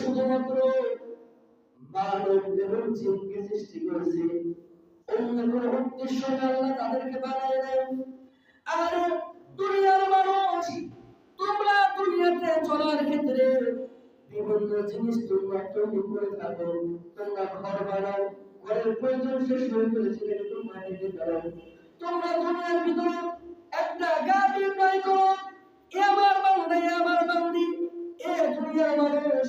শুধুমাত্র মানব এবং জিনকে সৃষ্টি করেছে। অন্য কোনো উদ্দেশ্য আল্লাহ তাদেরকে বানিয়ে দেয়। আর দুনিয়ার মানুষ, তোমরা দুনিয়াতে চলার ক্ষেত্রে বিভিন্ন জিনিস তোমরা তৈরি করে থাকো। তোমরা ঘর বানাও, ঘরের প্রয়োজন শেষ হয়ে গেলে সেখানে তোমরা রেখে দাও তোমরা দুনিয়ার ভিতরে একটা গাড়ি ক্রয় করো। এ আমার বান্দা এ আমার বান্দি। এ দুনিয়ার মানুষ।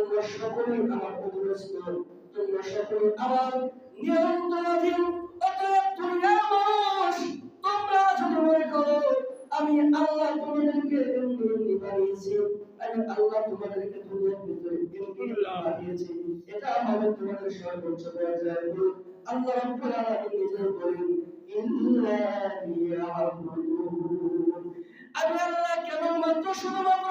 তোমরা সকলেই আমার অধীনস্থ। তোমরা সকলে আমার নিয়ন্ত্রণাধীন। আমি আল্লাহ তোমাদেরকে এমনি বানিয়েছি আমি আল্লাহ তোমাদেরকে দুনিয়ার ভিতরে এমনি বানিয়েছি এটা হবে তোমাদের সর্বোচ্চ পর্যায়ে আল্লাহ রাব্বুল আলামিন নিজে বলেন ইল্লা আমি আল্লাহ কেবলমাত্র শুধুমাত্র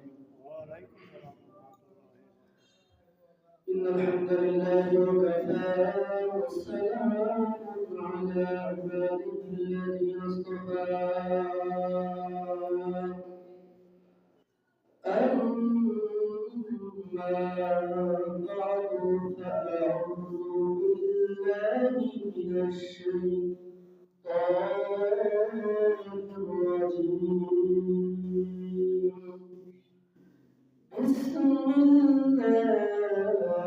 إن الحمد لله وكفى والسلام على عباده الذين اصطفى. أما بعد فأعوذ بالله من الشيطان الرجيم. بسم الله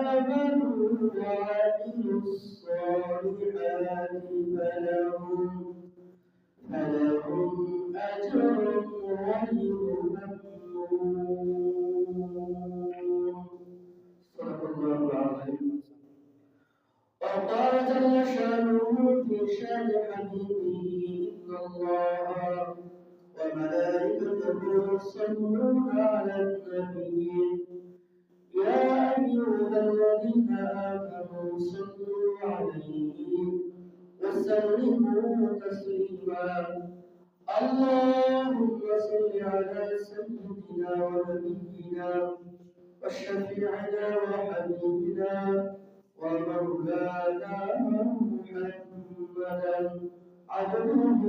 آمنوا وعملوا الصالحات فلهم فلهم أجر غير الله وقال إن الله وملائكته يصلون على النبي الذين آمنوا صلوا عليه وسلموا تسليما اللهم صل على سيدنا ونبينا وشفيعنا وحبيبنا ومولانا محمدا عبده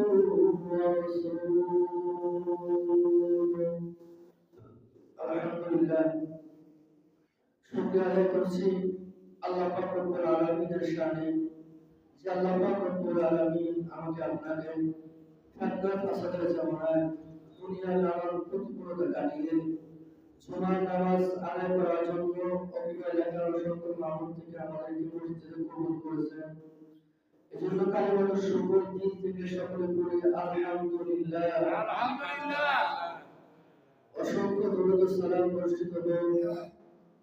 ورسوله الحمد لله শুকরিয়া আদায় করছি। আল্লাহ পাক রব্বুল আলামিনের যে আল্লাহ পাক রব্বুল আমাকে আপনাকে ফেতনার ফাসাদের জামানায় দুনিয়ার নানান প্রতিকূলতা কাটিয়ে জুমার নামাজ আদায় করার জন্য অভিজ্ঞ এলাকার অসংখ্য মামুন থেকে আমাদেরকে মসজিদে কবুল করেছেন। এজন্য কালিমাত শুকর দিন থেকে সকলে পড়ি আলহামদুলিল্লাহ। আলহামদুলিল্লাহ। অসংখ্য দরুদ সালাম বর্ষিত হোক।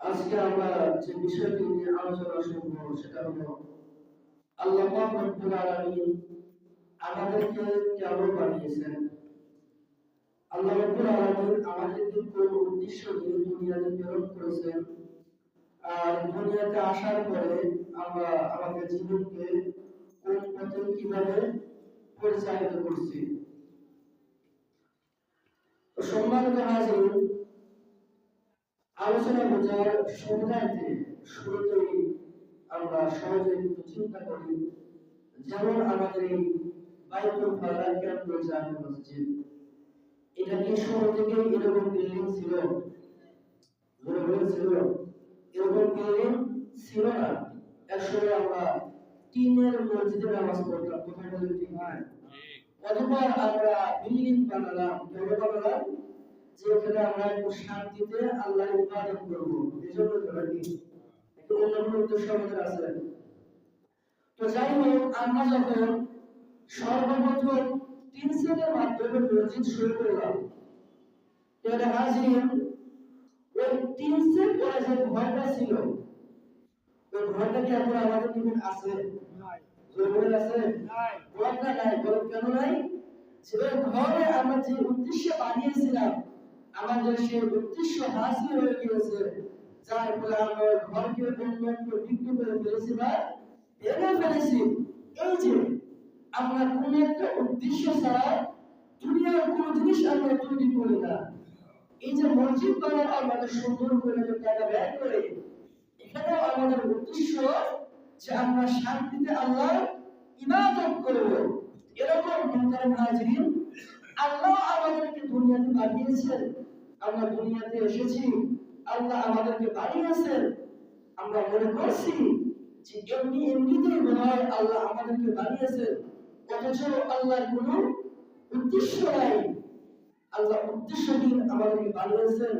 আজকে আমরা যে বিষয়টি নিয়ে আলোচনা করব সেটা হলো আল্লাহ রব্বুল আলামিন আমাদেরকে কেন বানিয়েছেন? আল্লাহ রব্বুল আলামিন আমাদেরকে কোন উদ্দেশ্য নিয়ে দুনিয়াতে প্রেরণ করেছেন। আর দুনিয়াতে আসার পরে আমরা আমাদের জীবনকে কোন পথে কীভাবে পরিচালিত করছি? সম্মানিত হাজির আলোচনা বোঝার সুবিধার্থে শুরুতেই আমরা সহজে একটু চিন্তা করি যেমন আমাদের এই বাইতুল ফালাকিয়া জামে মসজিদ। এটা কি শুরু থেকে এরকম বিল্ডিং ছিল? বলেছিল এরকম বিল্ডিং ছিল না। একসময় আমরা টিনের মসজিদে নামাজ পড়তাম কোথায় বলে ঠিক হয় অথবা আমরা বিল্ডিং বানালাম কেন বানালাম যে ওখানে আমরা একটু শান্তিতে ইবাদত করব। এজন্য একটু অন্য কোনো উদ্দেশ্য আমাদের আছে। তো যাই হোক আমরা যখন সর্বপ্রথম তিন সেটের মাধ্যমে মসজিদ শুরু করলাম হাজির ওই তিন সেট ওরা যে ভয়টা ছিল ওই ভয়টা কি এখন আমাদের আছে? আছে? ভয়টা নাই। বলেন কেন নাই? যে ঘরে আমরা যে উদ্দেশ্যে বানিয়েছিলাম আমাদের সেই উদ্দেশ্য হাসিল হয়ে গিয়েছে, যার ফলে আমরা ঘরকে অন্যান্য বিক্রি করে ফেলেছি বা ভেঙে ফেলেছি এই যে আমরা কোন একটা উদ্দেশ্য ছাড়া দুনিয়ার কোন জিনিস আমরা তৈরি করি না। এই যে মসজিদ বানানো আমাদের সুন্দর করে যে টাকা ব্যয় করে এখানেও আমাদের উদ্দেশ্য যে আমরা শান্তিতে আল্লাহ ইবাদত করব। এরকম মোহতারাম হাজিরিন আল্লাহ আমাদেরকে দুনিয়াতে পাঠিয়েছেন। আমরা দুনিয়াতে এসেছি, আল্লাহ আমাদেরকে বানিয়েছেন আমরা মনে করছি যে এমনি এমনিতেই মনে হয় আল্লাহ আমাদেরকে বানিয়েছেন অথচ আল্লাহর কোনো উদ্দেশ্য নাই। আল্লাহ উদ্দেশ্যহীন আমাদেরকে বানিয়েছেন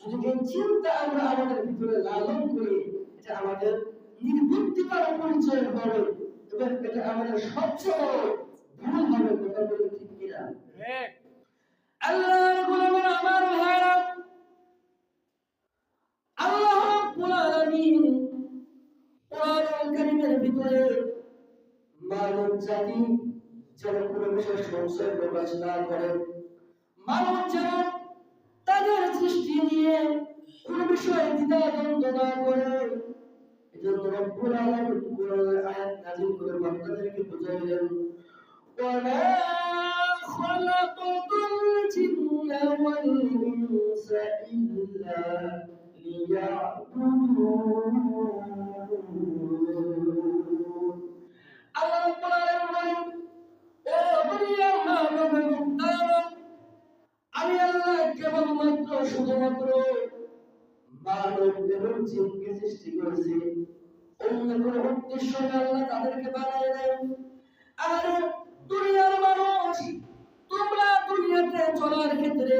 যদি এই চিন্তা আমরা আমাদের ভিতরে লালন করি, এটা আমাদের নির্বুদ্ধিতার পরিচয় হবে এবং এটা আমাদের সবচেয়ে বড় ভুল হবে, কথা বলে ঠিক কিনা? আল্লাহর গোলামের আমার ভাইরা আল্লাহ রাব্বুল আলামিন কোরআন কারীমের ভিতরে মানব জাতি যেন কোনো বিষয়ে সংশয় প্রকাশ না করে, মানব যেন তাদের সৃষ্টি নিয়ে কোনো বিষয়ে দ্বিধা দ্বন্দ্ব না করে, এজন্য রব্বুল আলামিন কোরআনের আয়াত নাযিল করে বান্দাদেরকে বুঝাইলেন والإنس إلا ليعبدون আল্লাহ রাব্বুল আলামিন বলেন ও দুনিয়ার মানব এবং দানব আমি আল্লাহ কেবলমাত্র শুধুমাত্র মানব এবং জিনকে সৃষ্টি করেছি অন্য কোনো উদ্দেশ্য আল্লাহ তাদেরকে বানায় নাই আর দুনিয়ার মানুষ তোমরা দুনিয়াতে চলার ক্ষেত্রে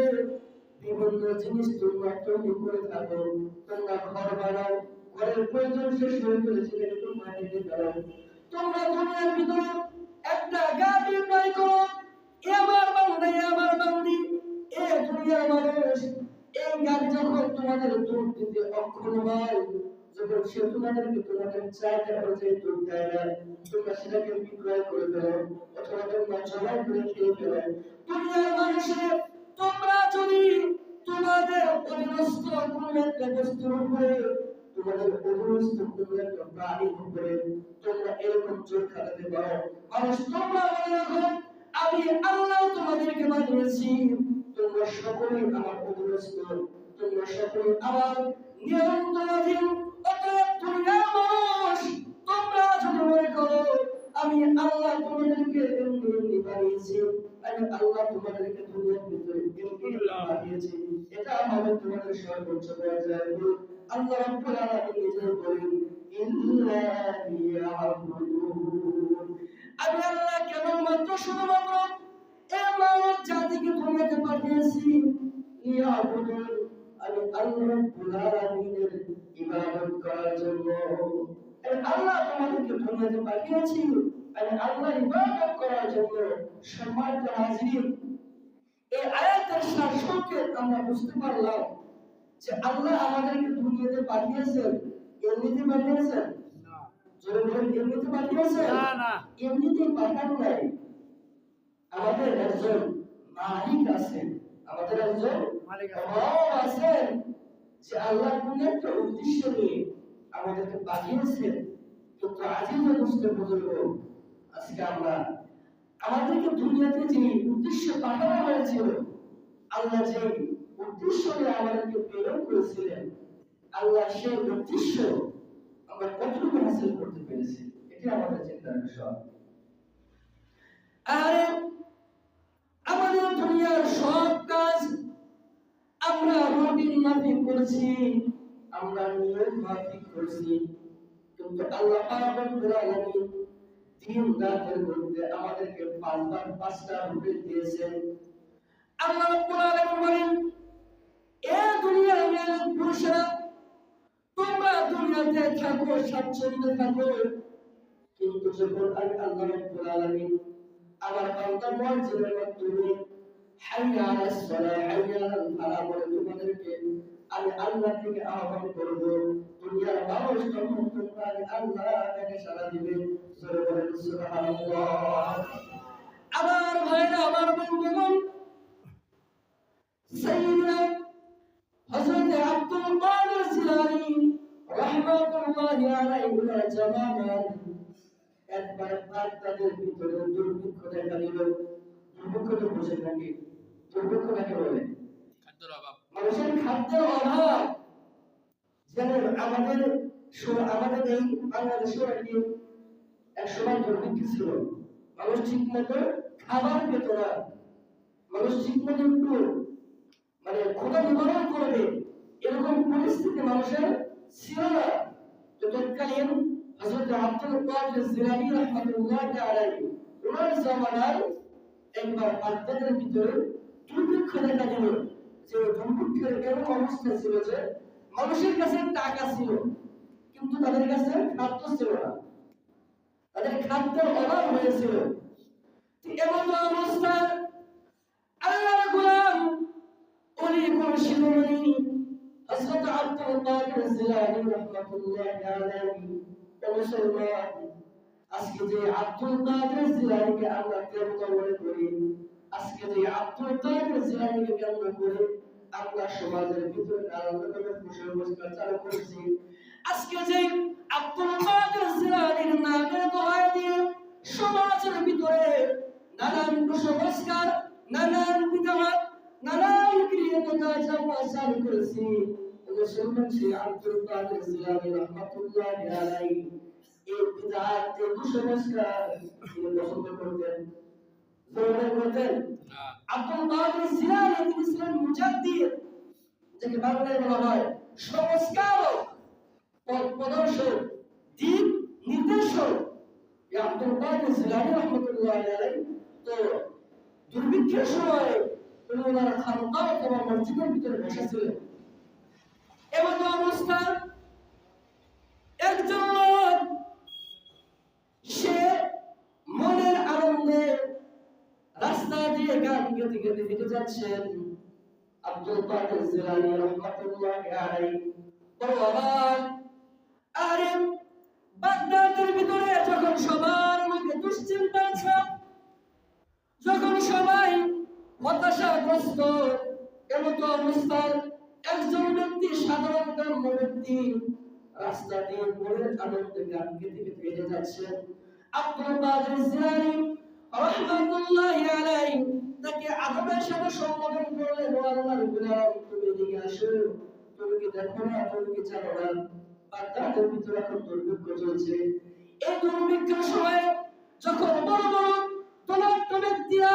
বিভিন্ন জিনিস তোমরা তৈরি করে থাকো। তোমরা ঘর বানাও, ঘরের প্রয়োজন শেষ হয়ে সেখানে তোমরা নিতে পারো তোমরা দুনিয়ার ভিতরে একটা গাড়ি ক্রয় করো এ আমার বান্দা আমার বান্দি এ দুনিয়ার মানুষ, এই গাড়ি যখন তোমাদের দুধ দিতে অক্ষম হয় যখন তোমাদেরকে তোমাদের চাহিদা অনুযায়ী দুধ দেয় না তোমরা সেটাকে বিক্রয় করে ফেলো অথবা তোমরা জবাই করে খেয়ে ফেলো দুনিয়ার মানুষের তোমরা যদি তোমাদের অধীনস্থ কোনো একটা বস্তুর উপরে তোমাদের অধীনস্থ কোনো একটা প্রাণীর উপরে তোমরা এরকম চোখ খাটাতে পারো মানুষ তোমরা মনে রাখো আমি আল্লাহ তোমাদেরকে বানিয়েছি তোমরা সকলেই আমার অধীনস্থ। তোমরা সকলেই আমার নিয়ন্ত্রণাধীন মানুষ তোমরা যদি মনে করো, আমি আল্লাহ তোমাদেরকে এমনি বানিয়েছি, আমি আল্লাহ তোমাদেরকে দুনিয়ার ভিতরে এমনি বানিয়েছি, এটা হবে তোমাদের সর্বোচ্চ পর্যায়ে আল্লাহ রাব্বুল আলামিন নিজে বলেন ইল্লা লিয়াবুদুন আমি আল্লাহ কেবলমাত্র শুধুমাত্র এই মানব জাতিকে দুনিয়াতে পাঠিয়েছি, ইয়াবুদুন। আমি আল্লাহ রাব্বুল আলামিনের ইবাদত করার জন্য আল্লাহ তোমাদেরকে দুনিয়াতে পাঠিয়েছি আর আল্লাহ ইবাদত করার জন্য সম্মানিত হাজির এই আয়াতের সংকেত আমরা বুঝতে পারলাম যে আল্লাহ আমাদেরকে দুনিয়াতে পাঠিয়েছেন এমনিতে পাঠিয়েছেন? জোরে বলেন এমনিতে পাঠিয়েছেন? না, না। এমনিতেই পাঠান নাই। আমাদের একজন মালিক আছেন আমাদের একজন মালিক আছেন যে আল্লাহ কোন একটা উদ্দেশ্য নিয়ে আমাদেরকে পাঠিয়েছেন কিন্তু আজিজ বুঝতে বুজুর্গ, আজকে আমরা আমাদেরকে দুনিয়াতে যে উদ্দেশ্য পাঠানো হয়েছিল, আল্লাহ যে উদ্দেশ্য নিয়ে আমাদেরকে প্রেরণ করেছিলেন, আল্লাহ সেই উদ্দেশ্য আমরা কতটুকু হাসিল করতে পেরেছি, এটা আমাদের চিন্তার বিষয়। আর আমাদের দুনিয়ার সব কাজ আমরা রুটিন মাফিক করছি। আমরা নিয়ম মাফিক করছি, কিন্তু আল্লাহ রব্বুল আলামিন দিন রাতের মধ্যে আমাদেরকে পাঁচবার, পাঁচটা রুটিন দিয়েছেন। আল্লাহ রব্বুল আলামিন বলেন, এ দুনিয়ার মেয়ে পুরুষেরা, তোমরা দুনিয়াতে থাকো, স্বাচ্ছন্দ্যে থাকো। কিন্তু যখন আমি আল্লাহ রব্বুল আলামিন আমার বান্দা মসজিদের মাধ্যমে হাইয়া আলাস সালাহ হাইয়া আলাল ফালাহ বলে তোমাদেরকে আমি আল্লাহ থেকে আহ্বান করব দুনিয়ার মানুষ তখন তোমরা আল্লাহ থেকে সারা দিবে। জোরে বলেন, সুবহানাল্লাহ। আমার ভাইরা, আমার বন্ধুগণ সাইয়্যিদনা হযরত আব্দুল কাদের জিলানী রাহমাতুল্লাহি আলাইহি ওয়া জামানান একবার বাগদাদের ভিতরে দুর্ভিক্ষ দেখা দিল। দুর্ভিক্ষটা বুঝে নাকি দুর্ভিক্ষ কাকে বলে। মানুষের খাদ্যের অভাব। যেমন আমাদের আমাদের এই বাংলাদেশেও একটি এক সময় দুর্ভিক্ষ ছিল। মানুষ ঠিক মতো খাবার পেত না। মানুষ ঠিক মতো একটু মানে ক্ষুধা নিবারণ করবে। এরকম পরিস্থিতি মানুষের ছিল না। তো তৎকালীন হযরত আব্দুল কাদের জিলানী রাহমাতুল্লাহ আলাইহি ওনার জামানায় একবার বাগদাদের ভিতরে দুর্ভিক্ষ দেখা দিল। যে এমন অবস্থা ছিল যে, মানুষের কাছে টাকা ছিল, কিন্তু তাদের কাছে খাদ্য ছিল না। তাদের খাদ্যের অভাব হয়েছিল। এমন অবস্থায় আল্লাহর গোলাম অলি কোন শিরোমণি হযরত আব্দুল কাদের জিলানী রাহমাতুল্লাহ আলাইহি মুসলমান। আজকে যে আব্দুল কাদের জিলানীকে আমরা কেন্দ্র মনে করি আজকে যে আব্দুল কাদের জিলানীকে কেন্দ্র করে আমরা সমাজের ভিতরে নানান রকমের কুসংস্কার চালু করেছি, আজকে যে আব্দুল কাদের জিলানীর নামের দোহাই দিয়ে সমাজের ভিতরে নানান কুসংস্কার, নানান বিধান নানান ক্রিয়াত কাজ আমরা চালু করেছি রহমাতুল্লাহ আলাইহি, এই এই কুসংস্কার তিনি করতেন জোরে করতেন। না আব্দুল কাদের জিলানী তিনি ছিলেন মুজাদ্দিদ যাকে বাংলায় বলা হয় সংস্কারক পথ প্রদর্শক দিক নির্দেশক। আব্দুল কাদের জিলানী রহমতুল্লাহ আলাইহি তো দুর্ভিক্ষের সময় তিনি ওনার খানকা অথবা মসজিদের ভিতরে বসেছিলেন। এমন অবস্থা গেতে গেতে যাচ্ছেন আব্দুল কাদের জিলানী রহমাতুল্লাহ আলাইহি। বড় অবাক আরে, বাগদাদের ভিতরে যখন সবার মুখে দুশ্চিন্তা ছাপ যখন সবাই হতাশাগ্রস্ত এমন অবস্থায় একজন ব্যক্তি সাধারণ গ্রাম্য ব্যক্তি রাস্তা দিয়ে মনের আনন্দে গেতে গেতে হেঁটে যাচ্ছেন আব্দুল কাদের জিলানী রহমাতুল্লাহি আলাইহি তাকে আদবের সাথে সম্বোধন করলেন ও আল্লাহর গোলাম তুমি এদিকে আসো। তুমি কি দেখো না তুমি কি জানো না বাগদাদের ভিতরে এখন দুর্ভিক্ষ চলছে। এই দুর্ভিক্ষের সময় যখন বড় বড় ধনাঢ্য ব্যক্তিরা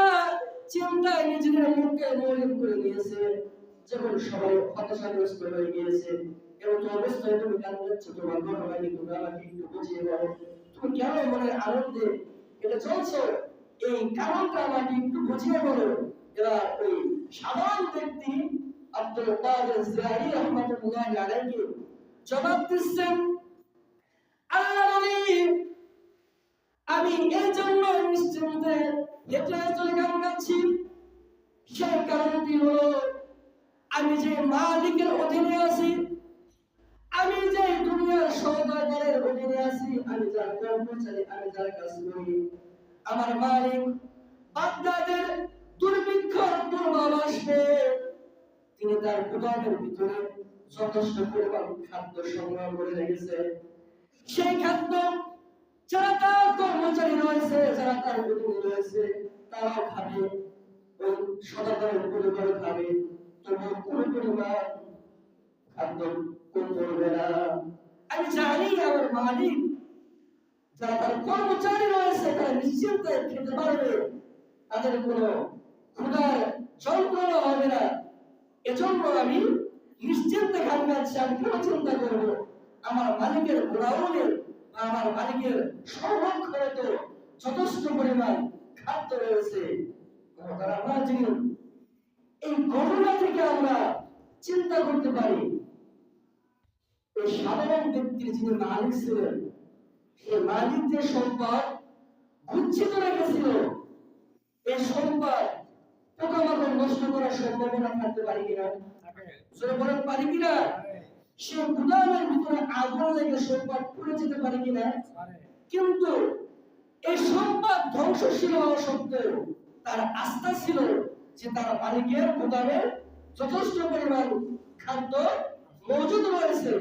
চিন্তায় নিজেদের মুখকে মলিন করে নিয়েছে, যখন সবাই হতাশাগ্রস্ত হয়ে গিয়েছে এমন অবস্থায় তুমি কেন যাচ্ছ তোমার ঘটনা কি তুমি আমাকে একটু বুঝিয়ে বলো। তুমি কেন মনে আনন্দে এটা চলছে? এই কারণটা আমাকে একটু বুঝিয়ে বলো এরা ওই সাধারণ ব্যক্তি আব্দুল কাদের জিলানী রহমাতুল্লাহ আলাইহি জবাব দিচ্ছেন আল্লাহ নবী আমি এই জন্য নিশ্চিন্তে হেঁটে চলে গাচ্ছি সেই কারণটি হলো, আমি যে মালিকের অধীনে আছি, আমি যে দুনিয়ার সৌদাগরের অধীনে আছি, আমি যার কর্মচারী, আমি যার কাজ করি। আমার মালিক বাগদাদের দুর্ভিক্ষ দুর্বল আসবে। তিনি তার গুদামের ভিতরে যথেষ্ট পরিমাণ খাদ্য সংগ্রহ করে রেখেছে। সেই খাদ্য যারা তার কর্মচারী রয়েছে, যারা তার অধীনে রয়েছে, তারাও খাবে। ওই সদাগরের পরিবার খাবে। তবু কোন পরিবার খাদ্য কোন করবে না। আমি জানি আমার মালিক যারা তার কর্মচারী রয়েছে, তারা নিশ্চিন্তে খেতে পারবে তাদের কোনো ক্ষুধার যন্ত্রণা হবে না। এজন্য আমি নিশ্চিন্তে খান গাচ্ছি আমি কেন চিন্তা করব, আমার মালিকের গোড়াউনের বা আমার মালিকের সংরক্ষণে তো যথেষ্ট পরিমাণ খাদ্য রয়েছে। এই ঘটনা থেকে আমরা চিন্তা করতে পারি। সাধারণ ব্যক্তির যিনি মালিক ছিলেন মালিক যে সম্পদ গুচ্ছিত রেখেছিল এই সম্পদ পোকামাকড় নষ্ট করার সম্ভাবনা থাকতে কিনা? জোরে বলেন কিনা? সে গুদামের ভিতরে আগুন লেগে সম্পদ পুড়ে যেতে পারে কিনা? কিন্তু এই সম্পদ ধ্বংসশীল হওয়া সত্ত্বেও তার আস্থা ছিল যে তার মালিকের গুদামে যথেষ্ট পরিমাণ খাদ্য মজুদ রয়েছে।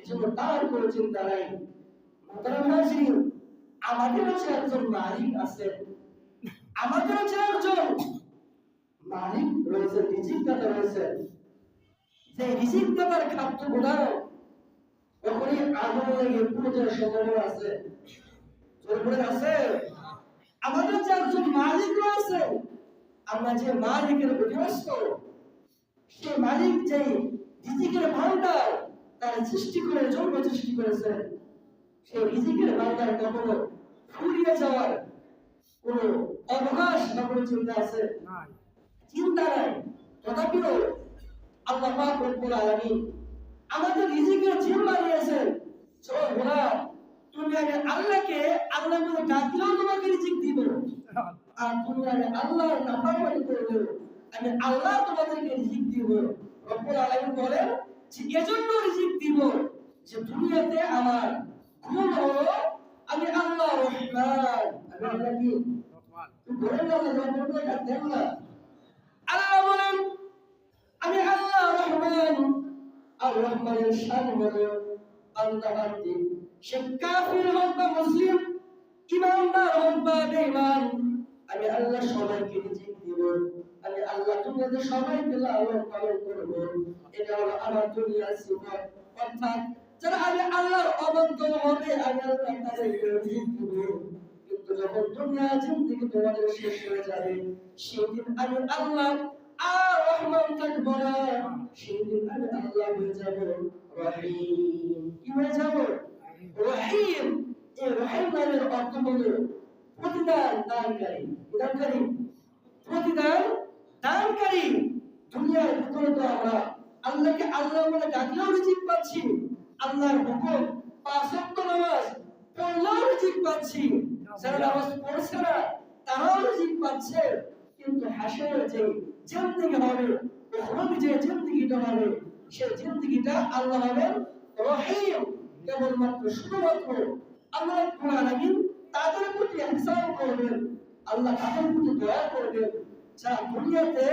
এজন্য তার কোনো চিন্তা নাই। আমাদেরও যে একজন মালিক আছে আমাদেরও যে একজন মালিক রয়েছে রিজিক রয়েছে যে রিজিক খাদ্য গুদাম তখনই আগুন লেগে পুরো যাওয়ার সম্ভাবনা আছে। আছে? আমাদের যে একজন মালিক রয়েছে, আমরা যে মালিকের অধীনস্থ সে মালিক যে রিজিকের ভান্ডার তার সৃষ্টি করে, জন্ম সৃষ্টি করেছেন সেই রিজিকের ভান্ডার কখনো ফুরিয়ে যাওয়ার কোন অবকাশ বা কোনো চিন্তা আছে? চিন্তা নাই। তথাপিও আল্লাহ পাক রব্বুল আলামিন আমাদের রিজিকের জিম্মা নিয়েছেন। চলো ঘোড়া তুমি আগে আল্লাহকে আল্লাহ বলে ডাকলেও তোমাকে রিজিক দিব। আর তুমি আগে আল্লাহর নাফরমানি করবে। আমি আল্লাহ তোমাদেরকে রিজিক দিব। রব্বুল আলামিন বলেন যে এজন্য রিজিক দিব যে দুনিয়াতে আমার আমি আল্লাহ রহমান আমি আল্লাহ কি আল্লাহ বলেন আমি আল্লাহ আল্লাহ সবাইকে রিজিক আল্লাহ দুনিয়াতে লালন পালন করব। এটা হলো আমার দুনিয়ার সিফাত অর্থাৎ যারা আমি আল্লাহর অবাধ্য হবে যখন দুনিয়া জিন্দিগি তোমাদের শেষ হয়ে যাবে, সেদিন আমি আল্লাহ আর রহমান থাকব না। সেদিন আমি আল্লাহ হয়ে যাব রহিম। কি হয়ে যাব? রহিম। এই রহিম নামের অর্থ প্রতিদান দানকারী। দানকারী। প্রতিদান দানকারী। দুনিয়ার ভিতরে তো আমরা আল্লাহকে আল্লাহ বলে ডাকলেও রিজিক পাচ্ছি। আল্লাহর হুকুম পাঁচ ওয়াক্ত নামাজ পড়লেও রিজিক পাচ্ছি। যারা নামাজ পড়ছে না, তারাও রিজিক পাচ্ছে। কিন্তু হাসরের যে জিন্দিগি হবে ওখানে যে জিন্দিগিটা হবে, সেই জিন্দিগিটা আল্লাহ হবেন রহিম। কেবলমাত্র শুধুমাত্র আল্লাহ আলামিন তাদের প্রতি ইহসান করবেন, আল্লাহ তাদের প্রতি দয়া করবেন। যারা দুনিয়াতে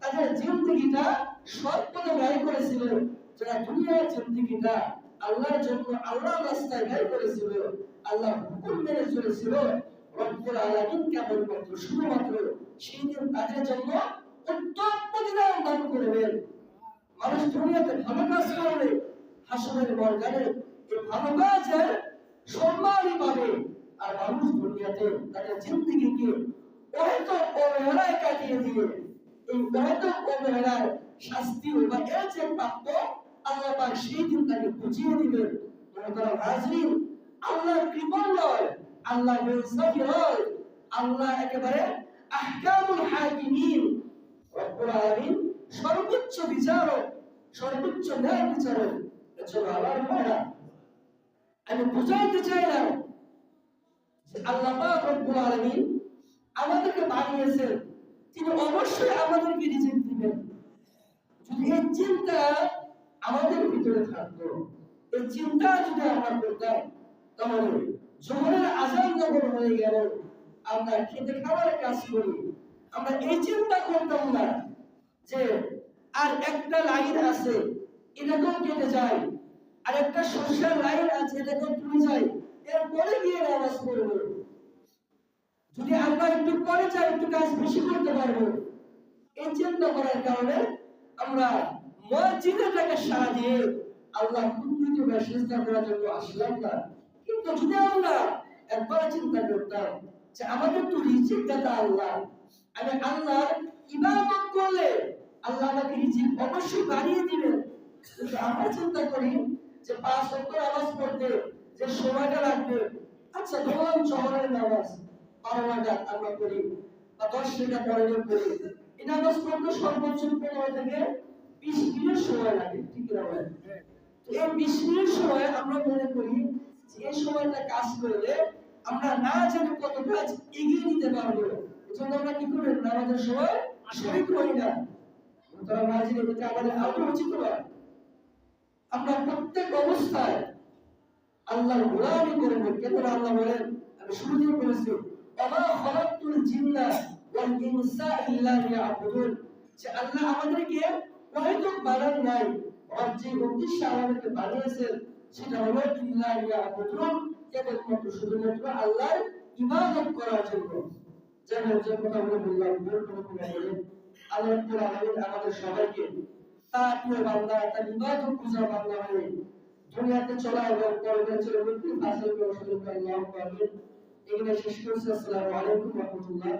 তাদের জিন্দিগিটা সৎ পথে ব্যয় করেছিল যারা দুনিয়ার জিন্দিগিটা আল্লাহর জন্য আল্লাহর রাস্তায় ব্যয় করেছিল, আল্লাহ হুকুম মেনে চলেছিল, রব্বুল আলামিন শুধুমাত্র সেই দিন তাদের জন্য দান করবেন মানুষ দুনিয়াতে ভালো কাজ হাসনের ভালো সম্মানই পাবে। আর মানুষ দুনিয়াতে তাদের জিন্দিগিকে অবহেলায় কাটিয়ে দিয়ে, এই হয়তো অবহেলার শাস্তি বা এর যে প্রাপ্য আল্লাহ পাক সেই দিন তাকে বুঝিয়ে দিবেন। তারা হাজরিন আল্লাহ কৃপণ নয় আল্লাহ বেইনসাফি নয়, আল্লাহ একেবারে আহকামুল হাকিমিন, রব্বুল আলামিন সর্বোচ্চ বিচারক, সর্বোচ্চ ন্যায় বিচারক। আচ্ছা আল্লাহর ভাইরা, আমি বুঝাইতে চাইলাম যে আল্লাহ পাক রব্বুল আলামিন আমাদেরকে বানিয়েছেন। তিনি অবশ্যই আমাদেরকে রিজিক দিবেন। যদি এই চিন্তা আমাদের ভিতরে থাকতো। এই চিন্তা যদি আমরা করতাম, তাহলে জোহরের আজান যখন হয়ে গেল, আমরা খেতে খাওয়ার কাজ করি। আমরা এই চিন্তা করতাম না যে, আর একটা লাইন আছে এটাকেও কেটে যায়। আর একটা সরষের লাইন আছে এটাকেও তুলে যায়। এরপরে গিয়ে নামাজ পড়ব। যদি আমরা একটু পরে চাই একটু কাজ বেশি করতে পারব। এই চিন্তা করার কারণে আমরা মসজিদে টাকা সারা আল্লাহ কুদরতি বা করার জন্য আসলাম না, কিন্তু যদি আমরা একবার চিন্তা করতাম যে আমাদের তো রিজিক দাতা আল্লাহ, আমি আল্লাহর ইবাদত করলে আল্লাহ আমাকে রিজিক অবশ্যই বাড়িয়ে দিবেন। কিন্তু আমরা চিন্তা করি যে পাঁচ ওয়াক্ত নামাজ পড়তে যে সময়টা লাগবে আচ্ছা ধরুন শহরের নামাজ বারো রাকাত আমরা করি বা দশ টাকা পরে করি এই নামাজ পড়তে সর্বোচ্চ পনেরো থেকে বিশ মিনিট সময় লাগে, ঠিক ভাই তো এই বিশ মিনিট সময় আমরা মনে করি যে সময়টা কাজ করলে আমরা না জানি কত কাজ এগিয়ে নিতে পারব। এজন্য আমরা কি করি? নামাজের সময় শরীর করি না। তারা মাঝে এটা আমাদের আরও উচিত নয় আমরা প্রত্যেক অবস্থায় আল্লাহর গোলামি করব কেন আল্লাহ বলেন, আমি শুরুতেই বলেছি, ওমা খালাকতুল জিন্না ওয়াল ইনসা ইল্লা লিয়াবুদুন। যে আল্লাহ আমাদেরকে হয়তো বানান নাই, আর যে উদ্দেশ্যে আমাদেরকে বানিয়েছেন সেটা হলো ইল্লা লিয়াবুদুন কেবলমাত্র শুধুমাত্র আল্লাহর ইবাদত করার জন্য। যেমন যে কথাগুলো বললাম ভুল কোনো কোনো বলে। আল্লাহ আলামিন আমাদের সবাইকে তার প্রিয় বান্দা, তার ইবাদত পূজা বান্দা হয়ে দুনিয়াতে চলা এবং পরবর্তী চলে মৃত্যু হাসিল করে আল্লাহ আমিন এখানে শেষ করছি, আসসালামু আলাইকুম রাহমাতুল্লাহ।